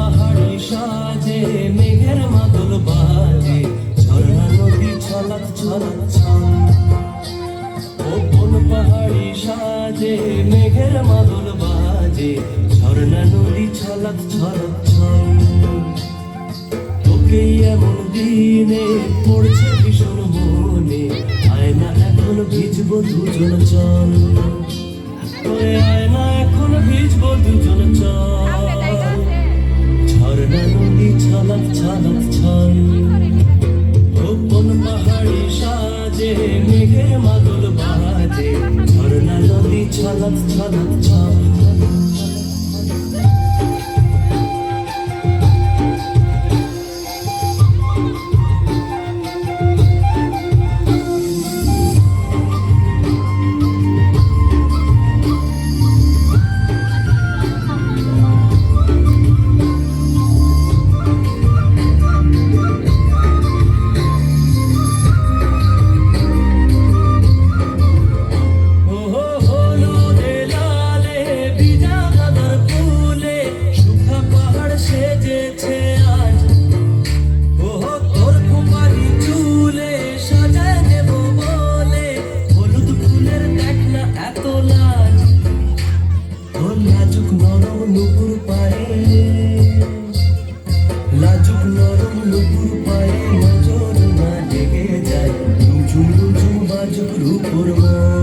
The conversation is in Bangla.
পাহাড়ি সাজে, মেঘের মাদল বাজে, ঝর্ণা নদী ছলাক ছলাক ও বন পাহাড়ি সাজে, মেঘের মাদল বাজে, ঝর্ণা নদী ছলাক ছলাক তোকে এমন দিনে পড়ছে ভীষণ মনে, আয়না এখন ভিজব দুজন চল মাদল বাজে। ঝর্ণা নদী ছলক ছলক ছল লাজুক নরম নুপুর পায়ে নজর না লেগে যায়। ঝুম ঝুম বাজুক রূপর মন।